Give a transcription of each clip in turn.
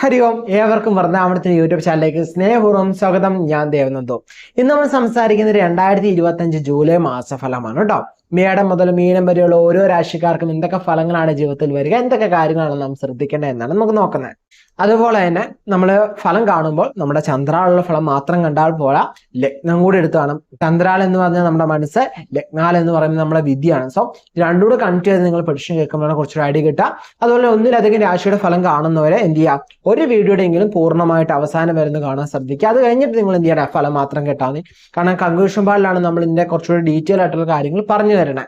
ഹരി ഓം ഏവർക്കും വൃന്ദാവനത്തിന് യൂട്യൂബ് ചാനലിലേക്ക് സ്നേഹപൂർവം സ്വാഗതം. ഞാൻ ദേവനന്ദു. ഇന്ന് നമ്മൾ സംസാരിക്കുന്നത് രണ്ടായിരത്തി ഇരുപത്തി അഞ്ച് ജൂലൈ മാസഫലമാണ് കേട്ടോ. മേടം മുതൽ മീനം വരെയുള്ള ഓരോ രാശിക്കാർക്കും എന്തൊക്കെ ഫലങ്ങളാണ് ജീവിതത്തിൽ വരിക? എന്തൊക്കെ കാര്യങ്ങളാണ് നാം ശ്രദ്ധിക്കേണ്ടത് എന്നാണ് നമുക്ക് നോക്കുന്നത്. അതുപോലെ തന്നെ നമ്മൾ ഫലം കാണുമ്പോൾ നമ്മുടെ ചന്ദ്രാളുള്ള ഫലം മാത്രം കണ്ടാൽ പോരാ. ലഗ്നം കൂടി എടുത്തു കാണും. ചന്ദ്രാൾ എന്ന് പറഞ്ഞാൽ നമ്മുടെ മനസ്സ് ലഗ്നാൽ എന്ന് പറയുന്നത് നമ്മുടെ വിദ്യയാണ്. സോ രണ്ടുകൂടെ കണക്ട് ചെയ്ത് നിങ്ങൾ പഠിച്ചു കേൾക്കുമ്പോഴാണ് കുറച്ചൊരു ഐഡിയ കിട്ടുക. അതുപോലെ ഒന്നിലധികം രാശിയുടെ ഫലം കാണുന്നവരെ എന്ത് ചെയ്യുക? ഒരു വീഡിയോടെങ്കിലും പൂർണമായിട്ട് അവസാനം വരുന്ന കാണാൻ ശ്രദ്ധിക്കുക. അത് കഴിഞ്ഞിട്ട് നിങ്ങൾ എന്ത് ചെയ്യണം ഫലം മാത്രം കേട്ടാൽ കാരണം കൺക്ലൂഷൻ പാടിലാണ് നമ്മൾ ഇതിന്റെ കുറച്ചുകൂടി ഡീറ്റെയിൽ ആയിട്ടുള്ള കാര്യങ്ങൾ പറഞ്ഞു തരണേ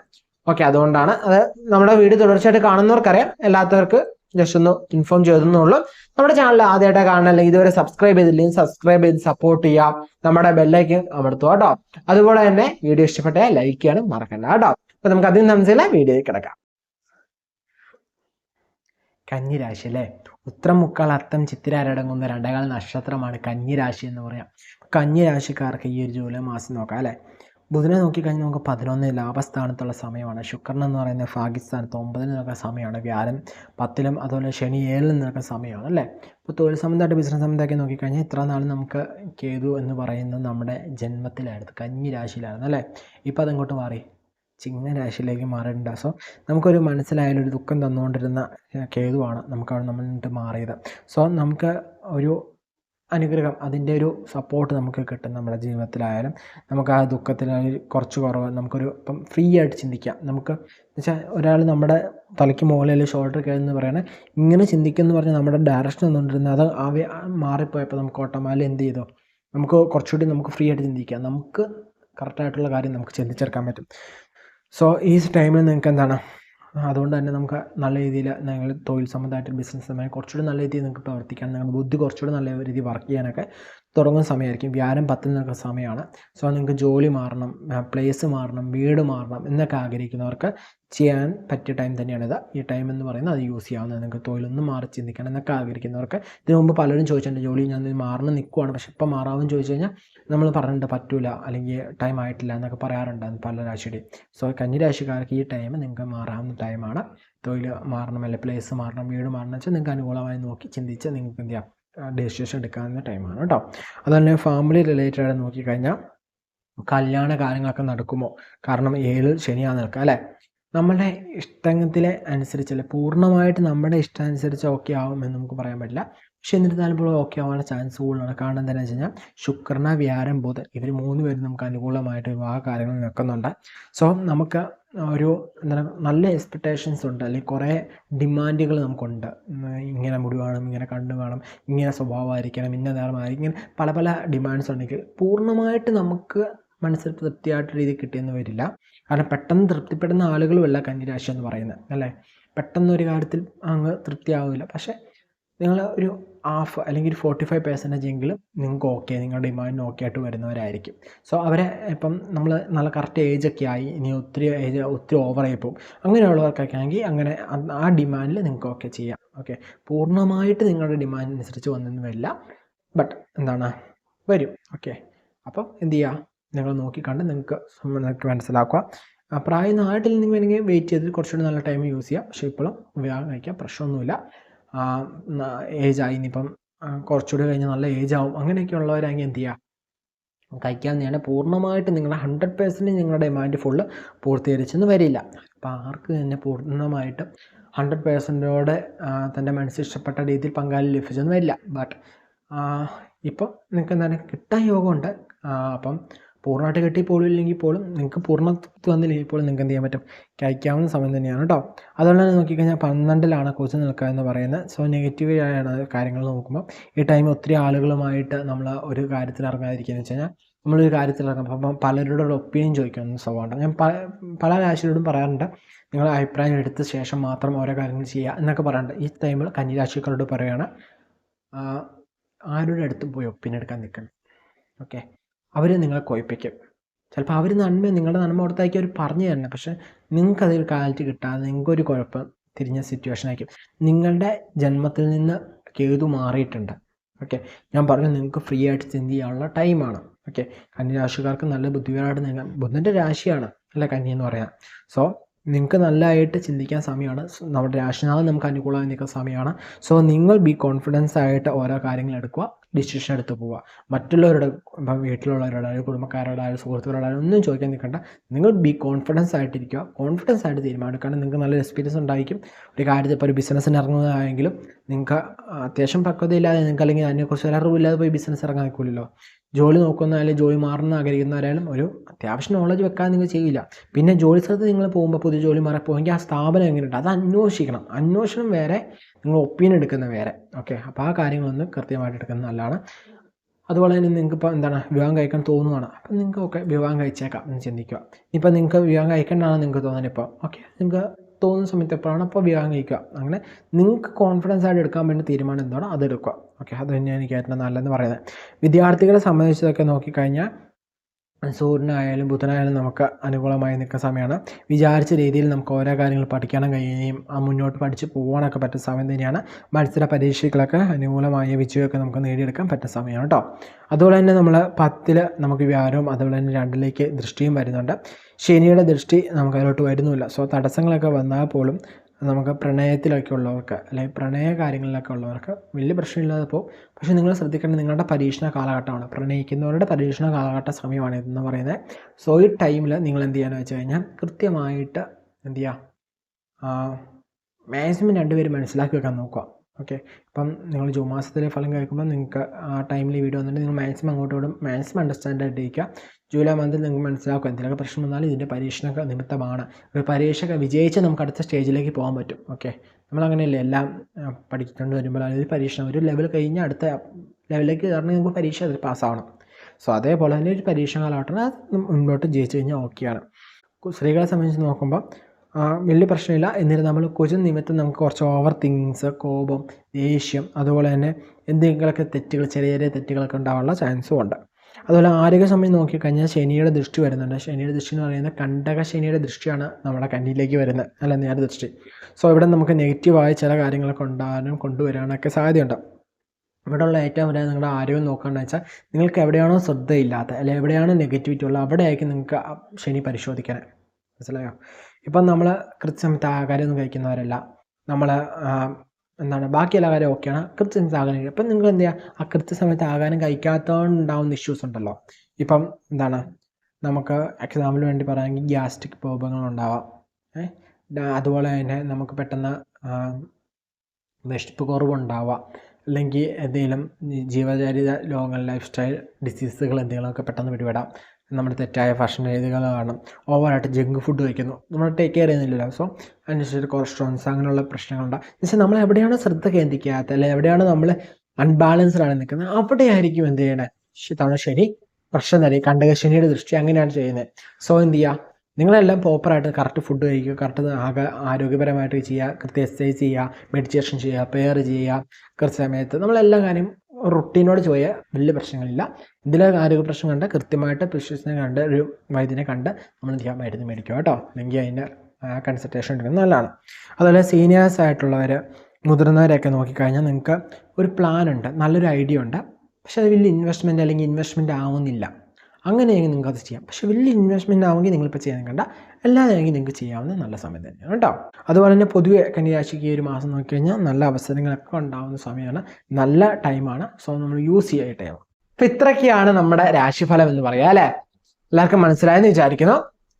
ഓക്കെ അതുകൊണ്ടാണ് അത് നമ്മുടെ വീഡിയോ തുടർച്ചയായിട്ട് കാണുന്നവർക്കറിയാം. അല്ലാത്തവർക്ക് ജസ്റ്റ് ഒന്ന് ഇൻഫോം ചെയ്തെന്നുള്ളൂ നമ്മുടെ ചാനൽ ആദ്യമായിട്ട് കാണാൻ അല്ലെങ്കിൽ ഇതുവരെ സബ്സ്ക്രൈബ് ചെയ്തില്ലെങ്കിൽ സബ്സ്ക്രൈബ് ചെയ്ത് സപ്പോർട്ട് ചെയ്യാം നമ്മുടെ ബെല്ലൈക്കൻ അമർത്തുക കേട്ടോ അതുപോലെ തന്നെ വീഡിയോ ഇഷ്ടപ്പെട്ട ലൈക്ക് ചെയ്യാനും മറക്കണ്ട കേട്ടോ അപ്പൊ നമുക്ക് അതിന് മനസ്സിലെ വീഡിയോയിൽ കിടക്കാം. കന്നിരാശി അല്ലേ? ഉത്രം മുക്കാൽ അത്തം ചിത്തിരാരടങ്ങുന്ന രണ്ടേകാൽ നക്ഷത്രമാണ് കന്നിരാശി എന്ന് പറയാം. കന്നിരാശിക്കാർക്ക് ഈ ഒരു ജൂലൈ മാസം നോക്കാം അല്ലേ? ബുധനെ നോക്കിക്കഴിഞ്ഞാൽ നമുക്ക് പതിനൊന്ന് ലാഭസ്ഥാനത്തുള്ള സമയമാണ്. ശുക്രൻ എന്ന് പറയുന്നത് ഭാഗ്യസ്ഥാനത്ത് ഒമ്പതിന് നിൽക്കുന്ന സമയമാണ്. വ്യാഴം പത്തിലും അതുപോലെ ശനി ഏഴിലും നിൽക്കുന്ന സമയമാണ് അല്ലേ? ഇപ്പോൾ തൊഴിൽ സംബന്ധമായിട്ട് ബിസിനസ് സംബന്ധമാക്കി നോക്കിക്കഴിഞ്ഞാൽ ഇത്ര നാൾ നമുക്ക് കേതു എന്ന് പറയുന്നത് നമ്മുടെ ജന്മത്തിലായിരുന്നു കന്നി രാശിയിലായിരുന്നു അല്ലേ? ഇപ്പോൾ അതങ്ങോട്ട് മാറി ചിങ്ങ രാശിയിലേക്ക് മാറിയിട്ടുണ്ട്. സോ നമുക്കൊരു മനസ്സിലായാലും ഒരു ദുഃഖം തന്നുകൊണ്ടിരുന്ന കേതുവാണ് നമുക്കവിടെ നമ്മളിട്ട് മാറിയത്. സോ നമുക്ക് ഒരു അനുഗ്രഹം അതിന്റെ ഒരു സപ്പോർട്ട് നമുക്ക് കിട്ടും നമ്മുടെ ജീവിതത്തിലായാലും. നമുക്ക് ആ ദുഃഖത്തിൽ കുറച്ച് കുറവ് നമുക്കൊരു ഇപ്പം ഫ്രീ ആയിട്ട് ചിന്തിക്കാം. നമുക്ക് വെച്ചാൽ ഒരാൾ നമ്മുടെ തലയ്ക്ക് മുകളിൽ ഷോൾഡർ കയറുന്ന പറയണേ ഇങ്ങനെ ചിന്തിക്കുമെന്ന് പറഞ്ഞാൽ നമ്മുടെ ഡയറക്ഷൻ ഒന്നുകൊണ്ടിരുന്നത് അത് ആവി മാറിപ്പോയപ്പോൾ നമുക്ക് ഓട്ടോമാലി എന്ത് ചെയ്തു? നമുക്ക് കുറച്ചുകൂടി നമുക്ക് ഫ്രീ ആയിട്ട് ചിന്തിക്കാം. നമുക്ക് കറക്റ്റായിട്ടുള്ള കാര്യം നമുക്ക് ചിന്തിച്ചെടുക്കാൻ പറ്റും. സോ ഈ ടൈമിൽ നിങ്ങൾക്ക് എന്താണ്? അതുകൊണ്ട് തന്നെ നമുക്ക് നല്ല രീതിയിൽ നിങ്ങൾ തൊഴിൽ സംബന്ധമായിട്ട് ബിസിനസ് സംബന്ധമായി കുറച്ചുകൂടി നല്ല രീതിയിൽ നിങ്ങൾക്ക് പ്രവർത്തിക്കാൻ നിങ്ങളുടെ ബുദ്ധി കുറച്ചുകൂടി നല്ല രീതിയിൽ വർക്ക് ചെയ്യാനൊക്കെ തുടങ്ങുന്ന സമയമായിരിക്കും. വ്യാഴം പത്തിൽ നിന്നൊക്കെ സമയമാണ്. സോ നിങ്ങൾക്ക് ജോലി മാറണം പ്ലേസ് മാറണം വീട് മാറണം എന്നൊക്കെ ആഗ്രഹിക്കുന്നവർക്ക് ചെയ്യാൻ പറ്റിയ ടൈം തന്നെയാണിത്. ഈ ടൈം എന്ന് പറയുന്നത് അത് യൂസ് ചെയ്യാവുന്നത് നിങ്ങൾക്ക് തൊഴിലൊന്നും മാറി ചിന്തിക്കണം എന്നൊക്കെ ആഗ്രഹിക്കുന്നവർക്ക് ഇതിനു മുമ്പ് പലരും ചോദിച്ചിട്ടുണ്ട് ജോലി ഞാൻ മാറണം നിൽക്കുവാണ് പക്ഷെ ഇപ്പം മാറാമെന്ന് ചോദിച്ചു കഴിഞ്ഞാൽ നമ്മൾ പറഞ്ഞിട്ട് പറ്റൂല അല്ലെങ്കിൽ ടൈം ആയിട്ടില്ല എന്നൊക്കെ പറയാറുണ്ട് പല രാശിയുടെയും. സോ കന്നി രാശിക്കാർക്ക് ഈ ടൈം നിങ്ങൾക്ക് മാറാവുന്ന ടൈമാണ് തൊഴിൽ മാറണം അല്ലെങ്കിൽ പ്ലേസ് മാറണം വീട് മാറണം വെച്ചാൽ നിങ്ങൾക്ക് അനുകൂലമായി നോക്കി ചിന്തിച്ച് നിങ്ങൾക്ക് എന്ത് ചെയ്യാം? ഡെസിഷൻ എടുക്കാവുന്ന ടൈമാണ് കേട്ടോ. അതുപോലെ ഫാമിലി റിലേറ്റഡ് ആയിട്ട് നോക്കിക്കഴിഞ്ഞാൽ കല്യാണ കാര്യങ്ങളൊക്കെ നടക്കുമോ കാരണം ഏഴ് ശനിയാണ് നിൽക്കുക അല്ലേ? നമ്മുടെ ഇഷ്ടത്തിലെ അനുസരിച്ചല്ല പൂർണമായിട്ട് നമ്മുടെ ഇഷ്ടം അനുസരിച്ച് ഓക്കെ ആവുമെന്ന് നമുക്ക് പറയാൻ പറ്റില്ല. പക്ഷെ എന്നിരുന്നാലും ഇപ്പോൾ ഓക്കെ ആവാനുള്ള ചാൻസ് കൂടുതലാണ്. കാരണം എന്താണെന്ന് വെച്ച് കഴിഞ്ഞാൽ ശുക്രന വ്യാരം ബുധൻ ഇവർ മൂന്ന് പേരും നമുക്ക് അനുകൂലമായിട്ട് വിവാഹ കാര്യങ്ങൾ നിൽക്കുന്നുണ്ട് സോ നമുക്ക് ഒരു എന്താണ് നല്ല എക്സ്പെക്റ്റേഷൻസ് ഉണ്ട്. അല്ലെങ്കിൽ കുറേ ഡിമാൻഡുകൾ നമുക്കുണ്ട്. ഇങ്ങനെ മുടി വേണം ഇങ്ങനെ കണ്ണ് വേണം ഇങ്ങനെ സ്വഭാവമായിരിക്കണം ഇന്ന നിറമായിരിക്കും ഇങ്ങനെ പല പല ഡിമാൻഡ്സ് ഉണ്ടെങ്കിൽ പൂർണമായിട്ട് നമുക്ക് മനസ്സിൽ തൃപ്തിയായിട്ട് രീതി കിട്ടിയെന്ന് വരില്ല. കാരണം പെട്ടെന്ന് തൃപ്തിപ്പെടുന്ന ആളുകളുമല്ല കന്നിരാശി എന്ന് പറയുന്നത് അല്ലേ? പെട്ടെന്ന് ഒരു കാര്യത്തിൽ അങ്ങ് തൃപ്തിയാവില്ല പക്ഷേ നിങ്ങൾ ഒരു ഹാഫ് അല്ലെങ്കിൽ ഒരു ഫോർട്ടി ഫൈവ് പെർസെന്റേജ് എങ്കിലും നിങ്ങൾക്ക് ഓക്കെ നിങ്ങളുടെ ഡിമാൻഡ് ഓക്കെ ആയിട്ട് വരുന്നവരായിരിക്കും. സോ അവരെ ഇപ്പം നമ്മൾ നല്ല കറക്റ്റ് ഏജൊക്കെ ആയി ഇനി ഒത്തിരി ഏജ് ഒത്തിരി ഓവറായി പോകും. അങ്ങനെയുള്ളവർക്കൊക്കെ ആണെങ്കിൽ അങ്ങനെ ആ ഡിമാൻഡിൽ നിങ്ങൾക്ക് ഓക്കെ ചെയ്യാം. ഓക്കെ പൂർണമായിട്ട് നിങ്ങളുടെ ഡിമാൻഡ് അനുസരിച്ച് വന്നെന്ന് വരില്ല ബട്ട് എന്താണ്? വരും. ഓക്കെ അപ്പം എന്ത് ചെയ്യുക നിങ്ങൾ നോക്കിക്കണ്ട് നിങ്ങൾക്ക് നിങ്ങൾക്ക് മനസ്സിലാക്കുക പ്രായം നാട്ടിൽ നിങ്ങൾ വേണമെങ്കിൽ വെയിറ്റ് ചെയ്ത് കുറച്ചുകൂടി നല്ല ടൈം യൂസ് ചെയ്യാം. പക്ഷേ ഇപ്പോഴും ഉപയോഗം കഴിക്കാം. പ്രശ്നമൊന്നുമില്ല. ഏജ് ആയി. ഇനിയിപ്പം കുറച്ചുകൂടി കഴിഞ്ഞാൽ നല്ല ഏജ് ആവും. അങ്ങനെയൊക്കെ ഉള്ളവരാണെങ്കിൽ എന്ത് ചെയ്യുക കഴിക്കാൻ കഴിക്കാവുന്നതാണ് പൂർണമായിട്ട് നിങ്ങളുടെ ഹൺഡ്രഡ് പേഴ്സന്റ് നിങ്ങളുടെ ഡിമാൻഡ് ഫുള്ള് പൂർത്തീകരിച്ചെന്ന് വരില്ല. അപ്പോൾ ആർക്ക് തന്നെ പൂർണമായിട്ട് ഹൺഡ്രഡ് പേഴ്സന്റോടെ തന്റെ മനസ്സിൽ ഇഷ്ടപ്പെട്ട രീതിയിൽ പങ്കാളി ലഭിച്ചെന്ന് വരില്ല. ബട്ട് ഇപ്പോൾ നിങ്ങൾക്ക് എന്താണ് കിട്ടാൻ യോഗമുണ്ട്. അപ്പം പൂർണമായിട്ട് കിട്ടി പോലും നിങ്ങൾക്ക് പൂർണ തൃപ്തി വന്നില്ലെങ്കിൽ പോലും നിങ്ങൾക്ക് എന്ത് ചെയ്യാൻ പറ്റും? കഴിക്കാവുന്ന സമയം തന്നെയാണ് കേട്ടോ അതുകൊണ്ട് തന്നെ നോക്കിക്കഴിഞ്ഞാൽ പന്ത്രണ്ടിലാണ് കോച്ച് നിൽക്കുക എന്ന് പറയുന്നത്. സോ നെഗറ്റീവ് ആയാണ് കാര്യങ്ങൾ നോക്കുമ്പോൾ ഈ ടൈം ഒത്തിരി ആളുകളുമായിട്ട് നമ്മൾ ഒരു കാര്യത്തിൽ ഇറങ്ങാതിരിക്കുകയെന്ന് വെച്ച് കഴിഞ്ഞാൽ നമ്മളൊരു കാര്യത്തിൽ ഇറങ്ങുമ്പോൾ അപ്പം പലരുടെ ഒപ്പീനിയൻ ചോദിക്കുന്ന സ്വഭാവമുണ്ട് ഞാൻ പല പല രാശിയോടും പറയാറുണ്ട് നിങ്ങൾ അഭിപ്രായം എടുത്ത ശേഷം മാത്രം ഓരോ കാര്യങ്ങൾ ചെയ്യുക എന്നൊക്കെ പറയാറുണ്ട്. ഈ ടൈമിൽ കന്നിരാശിക്കാരോട് പറയുകയാണ് ആരുടെ അടുത്തും പോയി ഒപ്പീനിയൻ എടുക്കാൻ നിൽക്കണം? ഓക്കെ അവർ നിങ്ങളെ കൊയ്പ്പിക്കും. ചിലപ്പോൾ അവർ നന്മ നിങ്ങളുടെ നന്മ കൊടുത്താക്കി അവർ പറഞ്ഞു തരണം പക്ഷേ നിങ്ങൾക്ക് അതിൽ കാലിറ്റി കിട്ടാതെ നിങ്ങൾക്കൊരു കുഴപ്പം തിരിഞ്ഞ സിറ്റുവേഷൻ ആയിരിക്കും. നിങ്ങളുടെ ജന്മത്തിൽ നിന്ന് കേതു മാറിയിട്ടുണ്ട്. ഓക്കെ? ഞാൻ പറഞ്ഞു നിങ്ങൾക്ക് ഫ്രീ ആയിട്ട് ചിന്തി ചെയ്യാനുള്ള ടൈമാണ് ഓക്കെ? കന്നി രാശിക്കാർക്ക് നല്ല ബുദ്ധിപരമായിട്ട് നിങ്ങൾ ബുധന്റെ രാശിയാണ് അല്ല കന്നി എന്ന് പറയാം. സോ നിങ്ങൾക്ക് നല്ലതായിട്ട് ചിന്തിക്കാൻ സമയമാണ്. നമ്മുടെ രാശിനാഥം നമുക്ക് അനുകൂലമായി നിൽക്കുന്ന സമയമാണ്. സോ നിങ്ങൾ ബി കോൺഫിഡൻസ് ആയിട്ട് ഓരോ കാര്യങ്ങൾ എടുക്കുക. ഡിസിഷൻ എടുത്ത് പോവുക. മറ്റുള്ളവരുടെ ഇപ്പം വീട്ടിലുള്ളവരോടായാലും കുടുംബക്കാരോടായാലും സുഹൃത്തുക്കളോടായാലും ഒന്നും ചോദിക്കാൻ നിൽക്കണ്ട. നിങ്ങൾ ബി കോൺഫിഡൻസ് ആയിട്ടിരിക്കുക. കോൺഫിഡൻസ് ആയിട്ട് തീരുമാനിക്കുക നിങ്ങൾക്ക് നല്ല എക്സ്പീരിയൻസ് ഉണ്ടായിരിക്കും. ഒരു കാര്യത്തിൽ ഇപ്പോൾ ഒരു ബിസിനസ്സിന് ഇറങ്ങുന്നതായെങ്കിലും നിങ്ങൾക്ക് അത്യാവശ്യം പക്വതയില്ലാതെ നിങ്ങൾക്ക് അല്ലെങ്കിൽ അതിനെക്കുറിച്ച് ഒരു അറിവില്ലാതെ പോയി ബിസിനസ് ഇറങ്ങാൻ നിൽക്കില്ലല്ലോ ജോലി നോക്കുന്ന അല്ലെങ്കിൽ ജോലി മാറുന്ന ആഗ്രഹിക്കുന്നവരായാലും ഒരു അത്യാവശ്യം നോളജ് വെക്കാൻ നിങ്ങൾ ചെയ്യില്ല. പിന്നെ ജോലി സ്ഥലത്ത് നിങ്ങൾ പോകുമ്പോൾ പുതിയ ജോലി മാറി പോകുമെങ്കിൽ ആ സ്ഥാപനം എങ്ങനെയുണ്ട് അത് അന്വേഷിക്കണം. അന്വേഷണം വേറെ നിങ്ങൾ ഒപ്പീനിയൻ എടുക്കുന്ന വേറെ. ഓക്കെ അപ്പോൾ ആ കാര്യങ്ങളൊന്ന് കൃത്യമായിട്ട് എടുക്കുന്നത് നല്ലതാണ്. അതുപോലെ തന്നെ നിങ്ങൾക്ക് ഇപ്പോൾ എന്താണ് വിവാഹം കഴിക്കാൻ തോന്നുകയാണ് അപ്പം നിങ്ങൾക്ക് ഓക്കെ വിവാഹം കഴിച്ചേക്കാം എന്ന് ചിന്തിക്കുക. ഇപ്പം നിങ്ങൾക്ക് വിവാഹം കഴിക്കേണ്ടതാണ് നിങ്ങൾക്ക് തോന്നുന്നത് ഇപ്പോൾ ഓക്കെ നിങ്ങൾക്ക് തോന്നുന്ന സമയത്ത് എപ്പോഴാണ് അപ്പോൾ വിവാഹം കഴിക്കുക. അങ്ങനെ നിങ്ങൾക്ക് കോൺഫിഡൻസ് ആയിട്ട് എടുക്കാൻ വേണ്ടി തീരുമാനം എന്താണോ അത് എടുക്കുക. ഓക്കെ അത് തന്നെയാണ് എനിക്ക് ഏറ്റവും നല്ലതെന്ന് പറയുന്നത്. വിദ്യാർത്ഥികളെ സംബന്ധിച്ചതൊക്കെ നോക്കിക്കഴിഞ്ഞാൽ സൂര്യനായാലും ബുധനായാലും നമുക്ക് അനുകൂലമായി നിൽക്കുന്ന സമയമാണ്. വിചാരിച്ച രീതിയിൽ നമുക്ക് ഓരോ കാര്യങ്ങൾ പഠിക്കാനും കഴിയുകയും ആ മുന്നോട്ട് പഠിച്ച് പോകാനൊക്കെ പറ്റുന്ന സമയം തന്നെയാണ്. മത്സര പരീക്ഷകളൊക്കെ അനുകൂലമായ വിജയമൊക്കെ നമുക്ക് നേടിയെടുക്കാൻ പറ്റുന്ന സമയമാണ് കേട്ടോ. അതുപോലെ തന്നെ നമ്മൾ പത്തിൽ നമുക്ക് വ്യാരവും അതുപോലെ തന്നെ രണ്ടിലേക്ക് ദൃഷ്ടിയും വരുന്നുണ്ട്. ശനിയുടെ ദൃഷ്ടി നമുക്ക് അതിലോട്ട് വരുന്നുമില്ല. സോ തടസ്സങ്ങളൊക്കെ വന്നാൽ പോലും നമുക്ക് പ്രണയത്തിലൊക്കെ ഉള്ളവർക്ക് അല്ലെങ്കിൽ പ്രണയ കാര്യങ്ങളിലൊക്കെ ഉള്ളവർക്ക് വലിയ പ്രശ്നമില്ലാതെ പോകും. പക്ഷേ നിങ്ങൾ ശ്രദ്ധിക്കേണ്ടത് നിങ്ങളുടെ പരീക്ഷണ കാലഘട്ടമാണ്. പ്രണയിക്കുന്നവരുടെ പരീക്ഷണ കാലഘട്ട സമയമാണ് ഇതെന്ന് പറയുന്നത്. സോ ഈ ടൈമിൽ നിങ്ങൾ എന്ത് ചെയ്യാന്ന് വെച്ച് കഴിഞ്ഞാൽ കൃത്യമായിട്ട് എന്ത് ചെയ്യുക മാക്സിമം രണ്ടുപേരും മനസ്സിലാക്കി വെക്കാൻ നോക്കുക. ഓക്കെ. ഇപ്പം നിങ്ങൾ ജൂൺ മാസത്തിലെ ഫലം കേൾക്കുമ്പോൾ നിങ്ങൾക്ക് ആ ടൈമിൽ വീഡിയോ വന്നിട്ട് നിങ്ങൾ മാക്സിമം അങ്ങോട്ടും ഇങ്ങോട്ടും മാക്സിമം അണ്ടർസ്റ്റാൻഡ് ആയിട്ട് ഇരിക്കുക. ജൂലൈ മന്തിൽ നിങ്ങൾക്ക് മനസ്സിലാക്കുക എന്തെങ്കിലും പ്രശ്നം വന്നാലും ഇതിന്റെ പരീക്ഷണ നിമിത്തമാണ്. ഒരു പരീക്ഷ വിജയിച്ച് നമുക്ക് അടുത്ത സ്റ്റേജിലേക്ക് പോകാൻ പറ്റും. ഓക്കെ. നമ്മളങ്ങനെയല്ലേ എല്ലാം പഠിച്ചുകൊണ്ട് വരുമ്പോൾ ഒരു പരീക്ഷണം ഒരു ലെവൽ കഴിഞ്ഞ് അടുത്ത ലെവലിലേക്ക് കയറണമെങ്കിൽ നമുക്ക് പരീക്ഷ അതിൽ പാസ്സാവണം സോ അതേപോലെ തന്നെ ഒരു പരീക്ഷ കാലഘട്ടം അത് മുന്നോട്ട് ജയിച്ചു കഴിഞ്ഞാൽ ഓക്കെയാണ് സ്ത്രീകളെ സംബന്ധിച്ച് നോക്കുമ്പോൾ വലിയ പ്രശ്നമില്ല. എന്നിരുന്നാൽ നമ്മൾ കൊച്ചു നിമിത്തം നമുക്ക് കുറച്ച് ഓവർ തിങ്സ് കോപം ദേഷ്യം അതുപോലെ തന്നെ എന്തെങ്കിലുമൊക്കെ തെറ്റുകൾ ചെറിയ ചെറിയ തെറ്റുകളൊക്കെ ഉണ്ടാവാനുള്ള ചാൻസും ഉണ്ട്. അതുപോലെ ആരോഗ്യ സമയം നോക്കിക്കഴിഞ്ഞാൽ ശനിയുടെ ദൃഷ്ടി വരുന്നുണ്ട്. ശനിയുടെ ദൃഷ്ടി എന്ന് പറയുന്നത് കണ്ടക ശനിയുടെ ദൃഷ്ടിയാണ് നമ്മുടെ കണ്ണിയിലേക്ക് വരുന്നത് അല്ല? നേരെ ദൃഷ്ടി. സോ ഇവിടെ നമുക്ക് നെഗറ്റീവായ ചില കാര്യങ്ങളൊക്കെ ഉണ്ടാകാനും കൊണ്ടുവരാനൊക്കെ സാധ്യതയുണ്ട്. ഇവിടെയുള്ള ഏറ്റവും വലിയ നിങ്ങളുടെ ആരോഗ്യം നോക്കുകയാണെന്ന് വെച്ചാൽ നിങ്ങൾക്ക് എവിടെയാണോ ശ്രദ്ധയില്ലാത്ത അല്ലെങ്കിൽ എവിടെയാണോ നെഗറ്റിവിറ്റി ഉള്ളത് അവിടെയായിരിക്കും നിങ്ങൾക്ക് ശനി പരിശോധിക്കാൻ. മനസ്സിലായോ? ഇപ്പം നമ്മൾ കൃത്യസമയത്ത് ആഹാരമൊന്നും കഴിക്കുന്നവരല്ല. നമ്മൾ എന്താണ് ബാക്കി എല്ലാ കാര്യം ഓക്കെയാണ്. കൃത്യസമയത്ത് ആഹാരം കഴിക്കും. അപ്പം നിങ്ങൾ എന്ത് ചെയ്യുക ആ കൃത്യസമയത്ത് ആഹാരം കഴിക്കാത്തതുകൊണ്ട് ഉണ്ടാകുന്ന ഇഷ്യൂസ് ഉണ്ടല്ലോ. ഇപ്പം എന്താണ് നമുക്ക് എക്സാമ്പിൾ വേണ്ടി പറയുകയാണെങ്കിൽ ഗ്യാസ്ട്രിക് ഏ അതുപോലെ തന്നെ നമുക്ക് പെട്ടെന്ന് വിശപ്പ് കുറവുണ്ടാവാം. അല്ലെങ്കിൽ എന്തെങ്കിലും ജീവചാരിത രോഗങ്ങൾ ലൈഫ് സ്റ്റൈൽ ഡിസീസുകൾ എന്തെങ്കിലുമൊക്കെ പെട്ടെന്ന് പിടിപെടാം. നമ്മുടെ തെറ്റായ ഭക്ഷണ രീതികൾ കാരണം ഓവറായിട്ട് ജങ്ക് ഫുഡ് കഴിക്കുന്നു. നമ്മൾ ടേക്ക് കെയർ ചെയ്യുന്നില്ലല്ലോ. സോ അതിനനുസരിച്ച് കൊളസ്ട്രോൾസ് അങ്ങനെയുള്ള പ്രശ്നങ്ങളുണ്ടാകും എന്നുവെച്ചാൽ നമ്മൾ എവിടെയാണ് ശ്രദ്ധ കേന്ദ്രീകരിക്കാത്ത അല്ലെങ്കിൽ എവിടെയാണ് നമ്മൾ അൺബാലൻസ്ഡ് ആണ് നിൽക്കുന്നത്? അവിടെയായിരിക്കും എന്ത് ചെയ്യണേ? തവണ ശനി പ്രശ്നം തരും കണ്ടക ശനിയുടെ ദൃഷ്ടി അങ്ങനെയാണ് ചെയ്യുന്നത്. സോ എന്ത് ചെയ്യുക നിങ്ങളെല്ലാം പ്രോപ്പറായിട്ട് കറക്റ്റ് ഫുഡ് കഴിക്കുക കറക്റ്റ് ആകെ ആരോഗ്യപരമായിട്ട് ചെയ്യുക കൃത്യ എക്സസൈസ് ചെയ്യുക മെഡിറ്റേഷൻ ചെയ്യുക പെയർ ചെയ്യുക കൃത്യസമയത്ത് നമ്മളെല്ലാ കാര്യം റുട്ടീനോട് ചോദിയാൽ വലിയ പ്രശ്നങ്ങളില്ല. ഇതിലെ ആരോഗ്യ പ്രശ്നം കണ്ട് കൃത്യമായിട്ട് പ്രിസ്ക്രിപ്ഷനെ കണ്ട് ഒരു വൈദ്യനെ കണ്ട് നമ്മൾ എന്ത് ചെയ്യാം? മരുന്ന് മേടിക്കുക കേട്ടോ. അല്ലെങ്കിൽ അതിന്റെ കൺസൾട്ടേഷൻ എടുക്കുന്നത് നല്ലതാണ്. അതുപോലെ സീനിയേഴ്സ് ആയിട്ടുള്ളവർ മുതിർന്നവരെയൊക്കെ നോക്കിക്കഴിഞ്ഞാൽ നിങ്ങൾക്ക് ഒരു പ്ലാൻ ഉണ്ട്. നല്ലൊരു ഐഡിയ ഉണ്ട്. പക്ഷേ അത് വലിയ ഇൻവെസ്റ്റ്മെന്റ് അല്ലെങ്കിൽ ഇൻവെസ്റ്റ്മെന്റ് ആവുന്നില്ല. അങ്ങനെയെങ്കിൽ നിങ്ങൾക്ക് അത് ചെയ്യാം. പക്ഷേ വലിയ ഇൻവെസ്റ്റ്മെന്റ് ആവുമെങ്കിൽ നിങ്ങളിപ്പോൾ ചെയ്യാൻ കണ്ട അല്ലാതെയെങ്കിൽ നിങ്ങൾക്ക് ചെയ്യാവുന്ന നല്ല സമയം തന്നെയാണ് കേട്ടോ. അതുപോലെ തന്നെ പൊതുവെ കന്യാശിക്ക് ഈ ഒരു മാസം നോക്കി കഴിഞ്ഞാൽ നല്ല അവസരങ്ങളൊക്കെ ഉണ്ടാകുന്ന സമയമാണ്. നല്ല ടൈമാണ് സോ നമ്മൾ യൂസ് ചെയ്യാൻ ടൈം അപ്പം ഇത്രയൊക്കെയാണ് നമ്മുടെ രാശിഫലം എന്ന് പറയാം അല്ലേ? എല്ലാവർക്കും മനസ്സിലായെന്ന് വിചാരിക്കുന്നു.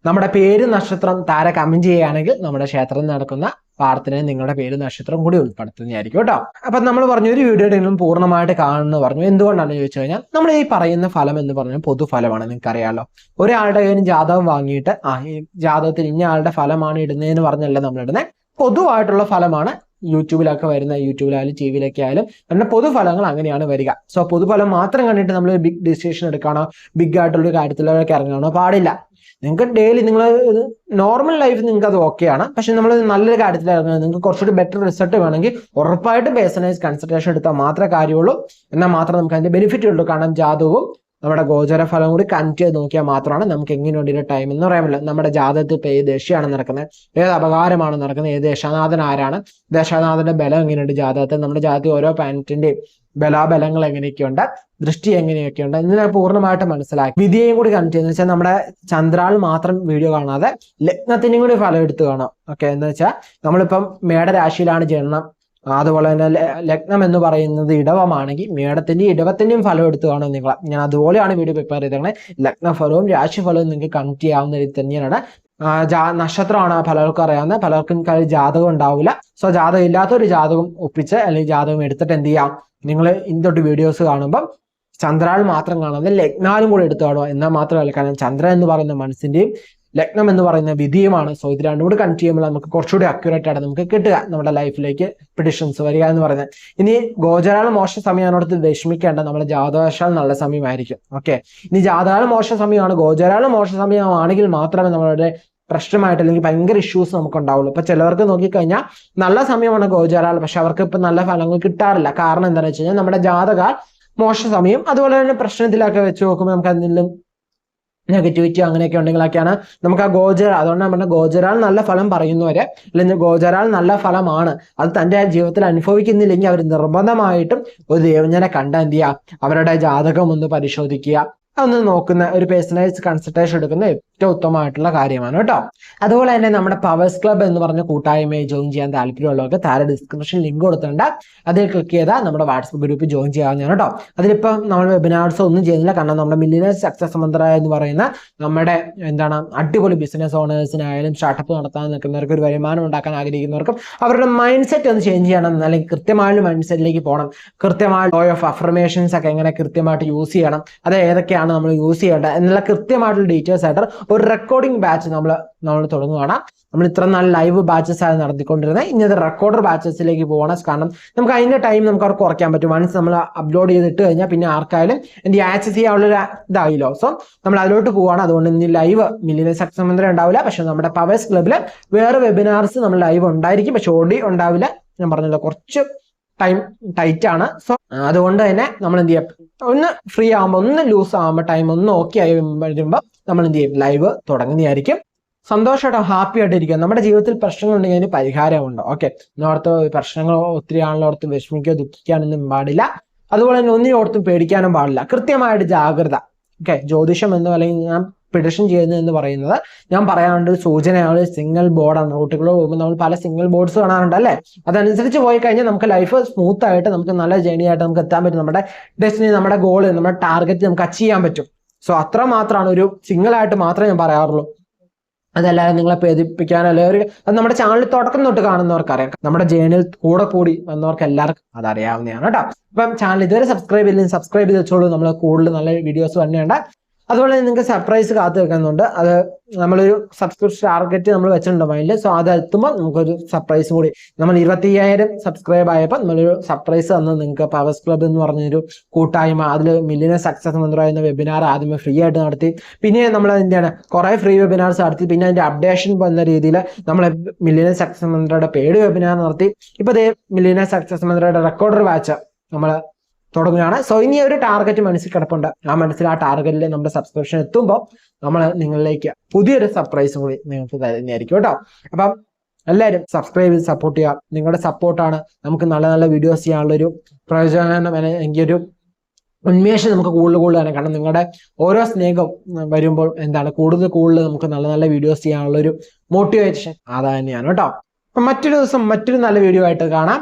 നമ്മുടെ പേര് നക്ഷത്രം താര കമന്റ് ചെയ്യുകയാണെങ്കിൽ നമ്മുടെ ക്ഷേത്രത്തിൽ നടക്കുന്ന പ്രാർത്ഥനയിൽ നിങ്ങളുടെ പേര് നക്ഷത്രം കൂടി ഉൾപ്പെടുത്തുന്നതായിരിക്കും കേട്ടോ. അപ്പൊ നമ്മൾ പറഞ്ഞു ഒരു വീഡിയോയുടെ പൂർണമായിട്ട് കാണുന്നു പറഞ്ഞു. എന്തുകൊണ്ടാണെന്ന് ചോദിച്ചു കഴിഞ്ഞാൽ നമ്മൾ ഈ പറയുന്ന ഫലം എന്ന് പറഞ്ഞാൽ പൊതുഫലമാണ്. നിങ്ങൾക്ക് അറിയാമല്ലോ ഒരാളുടെ കയ്യിൽ ജാതകം വാങ്ങിയിട്ട് ആ ഈ ജാതകത്തിൽ ഇന്ന ആളുടെ ഫലമാണ് ഇടുന്നതെന്ന് പറഞ്ഞല്ല നമ്മൾ ഇടുന്നത് പൊതുവായിട്ടുള്ള ഫലമാണ് യൂട്യൂബിലൊക്കെ വരുന്ന യൂട്യൂബിലായാലും ടി വിയിലൊക്കെ ആയാലും നമ്മുടെ പൊതുഫലങ്ങൾ അങ്ങനെയാണ് വരിക. സോ പൊതുഫലം മാത്രം കണ്ടിട്ട് നമ്മൾ ബിഗ് ഡിസിഷൻ എടുക്കണോ ബിഗ് ആയിട്ടുള്ള കാര്യത്തിലൊക്കെ ഇറങ്ങണോ പാടില്ല. നിങ്ങൾക്ക് ഡെയിലി നിങ്ങൾ നോർമൽ ലൈഫ് നിങ്ങൾക്ക് അത് ഓക്കെയാണ് പക്ഷെ നമ്മൾ നല്ലൊരു കാര്യത്തിൽ നിങ്ങൾക്ക് കുറച്ചുകൂടി ബെറ്റർ റിസൾട്ട് വേണമെങ്കിൽ ഉറപ്പായിട്ട് പേഴ്സണലൈസ് കൺസൾട്ടേഷൻ എടുത്താൽ മാത്രമേ കാര്യമുള്ളൂ. എന്നാൽ മാത്രം നമുക്ക് അതിന്റെ ബെനിഫിറ്റ് ഉള്ളൂ. കാരണം ജാതകവും നമ്മുടെ ഗോചര ഫലം കൂടി കണക്ട് ചെയ്ത് നോക്കിയാൽ മാത്രമാണ് നമുക്ക് എങ്ങനെയുണ്ട് ഇതിന്റെ ടൈം എന്ന് പറയാൻ പറ്റില്ല നമ്മുടെ ജാതകത്തിൽ ഇപ്പോൾ ഏത് ദശയാണ് നടക്കുന്നത്? ഏത് അപകാരമാണ് നടക്കുന്നത്? ഏത് ദശാനാഥൻ ആരാണ്? ദശാനാഥന്റെ ബലം എങ്ങനെയുണ്ട് ജാതകത്തിൽ? നമ്മുടെ ജാതകത്തിൽ ഓരോ പ്ലാനറ്റിന്റെയും ബലാബലങ്ങൾ എങ്ങനെയൊക്കെയുണ്ട് ദൃഷ്ടി എങ്ങനെയൊക്കെയുണ്ട് ഇതിനെ പൂർണമായിട്ട് മനസ്സിലാക്കി. വിധിയെയും കൂടി കണക്ട് എന്ന് വെച്ചാൽ നമ്മുടെ ചന്ദ്രാൾ മാത്രം വീഡിയോ കാണാതെ ലഗ്നത്തിനെയും കൂടി ഫലം എടുത്തു കാണാം. ഓക്കെ എന്ന് വെച്ചാൽ നമ്മളിപ്പം മേടരാശിയിലാണ് ജനനം. അതുപോലെ തന്നെ ലഗ്നം എന്ന് പറയുന്നത് ഇടവമാണെങ്കിൽ മേടത്തിന്റെയും ഇടവത്തിന്റെയും ഫലം എടുത്തു കാണും നിങ്ങൾ ഞാൻ അതുപോലെയാണ് വീഡിയോ പ്രിപ്പയർ ചെയ്തേക്കണേ. ലഗ്നഫലവും രാശിഫലവും നിങ്ങൾക്ക് കണക്ട് ചെയ്യാവുന്ന രീതി തന്നെയാണ് നക്ഷത്രമാണ് പലർക്കും അറിയാവുന്ന. പലർക്കും ജാതകം ഉണ്ടാവില്ല. സോ ജാതകം ഇല്ലാത്തൊരു ജാതകം ഒപ്പിച്ച് അല്ലെങ്കിൽ ജാതകം എടുത്തിട്ട് എന്ത് ചെയ്യാം? നിങ്ങൾ ഇന്തൊട്ട് വീഡിയോസ് കാണുമ്പം ചന്ദ്രാൾ മാത്രം കാണാതെ ലഗ്നാലും കൂടെ എടുത്തു കാണുക. എന്നാൽ മാത്രമല്ല കാരണം ചന്ദ്രൻ എന്ന് പറയുന്ന മനസ്സിന്റെയും ലഗ്നം എന്ന് പറയുന്ന വിധിയുമാണ്. സോ ഇത് രണ്ടും കൂടി കണക്ട് ചെയ്യുമ്പോൾ നമുക്ക് കുറച്ചുകൂടി അക്യുറേറ്റ് ആണ് നമുക്ക് കിട്ടുക നമ്മുടെ ലൈഫിലേക്ക് പ്രിഡിഷൻസ് വരിക എന്ന് പറയുന്നത്. ഇനി ഗോചരാള മോശ സമയമാണോടത്ത് വിഷമിക്കേണ്ട. നമ്മുടെ ജാതകശാൽ നല്ല സമയമായിരിക്കും. ഓക്കെ ഇനി ജാതകാല മോശ സമയമാണ്. ഗോചരാള മോശ സമയമാണെങ്കിൽ മാത്രമേ നമ്മളുടെ പ്രശ്നമായിട്ട് അല്ലെങ്കിൽ ഭയങ്കര ഇഷ്യൂസ് നമുക്ക് ഉണ്ടാവുള്ളൂ ഇപ്പൊ ചിലവർക്ക് നോക്കിക്കഴിഞ്ഞാൽ നല്ല സമയമാണ് ഗോചരാൾ പക്ഷെ അവർക്ക് ഇപ്പൊ നല്ല ഫലങ്ങൾ കിട്ടാറില്ല. കാരണം എന്താണെന്ന് വെച്ച് കഴിഞ്ഞാൽ നമ്മുടെ ജാതകാൽ മോശ സമയം അതുപോലെ തന്നെ പ്രശ്നത്തിലൊക്കെ വെച്ച് നോക്കുമ്പോൾ നമുക്ക് അതിലും നെഗറ്റിവിറ്റി അങ്ങനെയൊക്കെ ഉണ്ടെങ്കിലൊക്കെയാണ് നമുക്ക് ആ ഗോചര അതുകൊണ്ട് നമ്മുടെ ഗോചരാൾ നല്ല ഫലം പറയുന്നവരെ അല്ലെങ്കിൽ ഗോചരാൾ നല്ല ഫലമാണ്. അത് തന്റെ ജീവിതത്തിൽ അനുഭവിക്കുന്നില്ലെങ്കിൽ അവർ നിർബന്ധമായിട്ടും ഒരു ദേവജ്ഞനെ കണ്ടെന്ത് ചെയ്യുക? അവരുടെ ജാതകം ഒന്ന് പരിശോധിക്കുക. അതൊന്ന് നോക്കുന്ന ഒരു പേഴ്സണലൈസ് കൺസൾട്ടേഷൻ എടുക്കുന്ന ഏറ്റവും ഉത്തമമായിട്ടുള്ള കാര്യമാണ് കേട്ടോ. അതുപോലെ തന്നെ നമ്മുടെ പവേഴ്സ് ക്ലബ് എന്ന് പറഞ്ഞ കൂട്ടായ്മയെ ജോയിൻ ചെയ്യാൻ താല്പര്യമുള്ളവർക്ക് താഴെ ഡിസ്ക്രിപ്ഷൻ ലിങ്ക് കൊടുത്തിട്ടുണ്ട്. അതിൽ ക്ലിക്ക് ചെയ്താൽ നമ്മുടെ വാട്സപ്പ് ഗ്രൂപ്പ് ജോയിൻ ചെയ്യാവുന്നതാണ് കേട്ടോ. അതിലിപ്പം നമ്മൾ വെബിനാർസ് ഒന്നും ചെയ്യുന്നില്ല. കാരണം നമ്മുടെ മില്ലിനേഴ്സ് സക്സസ് മന്ത്ര എന്ന് പറയുന്ന നമ്മുടെ എന്താണ് അടിപൊളി ബിസിനസ് ഓണേഴ്സിനായാലും സ്റ്റാർട്ടപ്പ് നടത്താൻ നിൽക്കുന്നവർക്ക് ഒരു വരുമാനം ഉണ്ടാക്കാൻ ആഗ്രഹിക്കുന്നവർക്കും അവരുടെ മൈൻഡ് സെറ്റ് ഒന്ന് ചേഞ്ച് ചെയ്യണം. അല്ലെങ്കിൽ കൃത്യമായ മൈൻഡ് സെറ്റിലേക്ക് പോകണം. കൃത്യമായ ലോ ഓഫ് അഫർമേഷൻസ് ഒക്കെ എങ്ങനെ കൃത്യമായിട്ട് യൂസ് ചെയ്യണം. അത് ഏതൊക്കെയാണ് നമ്മൾ യൂസ് ചെയ്യേണ്ടത്? എന്നുള്ള കൃത്യമായിട്ടുള്ള ഡീറ്റെയിൽസ് ആയിട്ട് ഒരു റെക്കോർഡിംഗ് ബാച്ച് നമ്മൾ നമ്മൾ തുടങ്ങുകയാണ് നമ്മൾ ഇത്ര നാല് ലൈവ് ബാച്ചസ് ആണ് നടത്തിക്കൊണ്ടിരുന്നത്. ഇനി അത് റെക്കോർഡർ ബാച്ചസിലേക്ക് പോകണം കാരണം നമുക്ക് അതിന്റെ ടൈം നമുക്ക് അവർക്ക് കുറയ്ക്കാൻ പറ്റും. വൺസ് നമ്മൾ അപ്ലോഡ് ചെയ്തിട്ട് കഴിഞ്ഞാൽ പിന്നെ ആർക്കായാലും എന്റെ ആക്സസ് ചെയ്യാനുള്ള ഇതായില്ലോ. സോ നമ്മൾ അതിലോട്ട് പോവാണ്. അതുകൊണ്ട് ഇനി ലൈവ് മില്ലിയൻ സക്സസ് മന്ത്രം ഉണ്ടാവില്ല. പക്ഷെ നമ്മുടെ പവേഴ്സ് ക്ലബിൽ വേറെ വെബിനാർസ് നമ്മൾ ലൈവ് ഉണ്ടായിരിക്കും. പക്ഷെ ഓടി ഉണ്ടാവില്ല. ഞാൻ പറഞ്ഞല്ലോ കുറച്ച് ടൈം ടൈറ്റ് ആണ്. സോ അതുകൊണ്ട് തന്നെ നമ്മൾ എന്ത് ചെയ്യാം? ഒന്ന് ഫ്രീ ആകുമ്പോൾ ഒന്ന് ലൂസ് ആകുമ്പോൾ ടൈം ഒന്ന് ഓക്കെ ആയി വരുമ്പോൾ നമ്മൾ എന്ത് ചെയ്യും? ലൈവ് തുടങ്ങുന്നതായിരിക്കും സന്തോഷമായിട്ടോ ഹാപ്പി ആയിട്ട് ഇരിക്കുക. നമ്മുടെ ജീവിതത്തിൽ പ്രശ്നങ്ങൾ ഉണ്ടെങ്കിൽ അതിന് പരിഹാരമുണ്ട്. ഓക്കെ ഇന്നോടത്ത് പ്രശ്നങ്ങൾ ഒത്തിരി ആണല്ലോ ഓർത്ത് വിഷമിക്കുക ദുഃഖിക്കാനൊന്നും പാടില്ല. അതുപോലെ തന്നെ ഒന്നിനോടത്തും പേടിക്കാനും പാടില്ല. കൃത്യമായിട്ട് ജാഗ്രത. ഓക്കെ ജ്യോതിഷം എന്നോ അല്ലെങ്കിൽ ഞാൻ പ്രിഡിഷൻ ചെയ്യുന്നത് എന്ന് പറയുന്നത് ഞാൻ പറയാനുണ്ട് സൂചനയാണ് സിംഗിൾ ബോർഡാണ് റൂട്ടുകൾ പോകുമ്പോൾ നമ്മൾ പല സിംഗിൾ ബോർഡ്സ് കാണാറുണ്ട് അല്ലേ? അതനുസരിച്ച് പോയി കഴിഞ്ഞാൽ നമുക്ക് ലൈഫ് സ്മൂത്ത് ആയിട്ട് നമുക്ക് നല്ല ജേണി ആയിട്ട് നമുക്ക് എത്താൻ പറ്റും. നമ്മുടെ ഡെസ്റ്റിനി നമ്മുടെ ഗോൾ നമ്മുടെ ടാർഗറ്റ് നമുക്ക് അച്ചീവ് ചെയ്യാൻ പറ്റും. സോ അത്ര മാത്രമാണ് ഒരു സിംഗിൾ ആയിട്ട് മാത്രമേ ഞാൻ പറയാറുള്ളൂ. അതല്ലാതെ നിങ്ങളെ പേദിപ്പിക്കാൻ അല്ലെങ്കിൽ ഒരു അത് നമ്മുടെ ചാനൽ തുടക്കം തൊട്ട് കാണുന്നവർക്ക് അറിയാം. നമ്മുടെ ജേണിൽ കൂടെ കൂടി വന്നവർക്ക് എല്ലാവർക്കും അതറിയാവുന്നതാണ് കേട്ടോ. അപ്പം ചാനൽ ഇതുവരെ സബ്സ്ക്രൈബ് ചെയ്തില്ലെങ്കിൽ സബ്സ്ക്രൈബ് ചെയ്ത് വെച്ചോളൂ. നമ്മൾ കൂടുതൽ നല്ല വീഡിയോസ് തന്നെയുണ്ട് അതുപോലെ നിങ്ങൾക്ക് സർപ്രൈസ് കാത്തു വെക്കുന്നുണ്ട് അത് നമ്മളൊരു സബ്സ്ക്രിപ്ഷൻ ടാർഗറ്റ് നമ്മൾ വെച്ചിട്ടുണ്ട് മൈൻഡിൽ സോ അത് എത്തുമ്പോൾ നമുക്കൊരു സർപ്രൈസ് കൂടി. നമ്മൾ ഇരുപത്തി അയ്യായിരം സബ്സ്ക്രൈബ് ആയപ്പോൾ നമ്മളൊരു സർപ്രൈസ് തന്നു. നിങ്ങൾക്ക് പവേഴ്സ് ക്ലബ് എന്ന് പറഞ്ഞൊരു കൂട്ടായ്മ അതിൽ മില്ലിയൻ സക്സസ് മന്ത്രോ എന്ന വെബിനാർ ആദ്യമേ ഫ്രീ ആയിട്ട് നടത്തി. പിന്നെ നമ്മൾ എന്താണ് കുറെ ഫ്രീ വെബിനാർസ് നടത്തി. പിന്നെ അതിന്റെ അപ്ഡേഷൻ വന്ന രീതിയിൽ നമ്മൾ മില്ലിയൻ സക്സസ് മന്ത്രയുടെ പേഡ് വെബിനാർ നടത്തി. ഇപ്പൊ ദേ മില്ലിയൻ സക്സസ് മന്ത്രയുടെ റെക്കോർഡർ വാച്ച് നമ്മൾ തുടങ്ങുകയാണ്. സോ ഇനി ഒരു ടാർഗറ്റ് മനസ്സിൽ കിടപ്പുണ്ട്. ആ മനസ്സിൽ ആ ടാർഗറ്റിൽ നമ്മുടെ സബ്സ്ക്രിപ്ഷൻ എത്തുമ്പോൾ നമ്മൾ നിങ്ങളിലേക്ക് പുതിയൊരു സർപ്രൈസ് കൂടി നിങ്ങൾക്ക് തരുന്നതായിരിക്കും കേട്ടോ. അപ്പം എല്ലാവരും സബ്സ്ക്രൈബ് ചെയ്ത് സപ്പോർട്ട് ചെയ്യുക. നിങ്ങളുടെ സപ്പോർട്ടാണ് നമുക്ക് നല്ല നല്ല വീഡിയോസ് ചെയ്യാനുള്ളൊരു പ്രയോജനം എങ്കിൽ ഒരു ഉന്മേഷം നമുക്ക് കൂടുതൽ തന്നെ കാരണം നിങ്ങളുടെ ഓരോ സ്നേഹം വരുമ്പോൾ എന്താണ് കൂടുതൽ കൂടുതൽ നമുക്ക് നല്ല നല്ല വീഡിയോസ് ചെയ്യാനുള്ളൊരു മോട്ടിവേഷൻ അത് തന്നെയാണ് കേട്ടോ. മറ്റൊരു ദിവസം മറ്റൊരു നല്ല വീഡിയോ ആയിട്ട് കാണാം.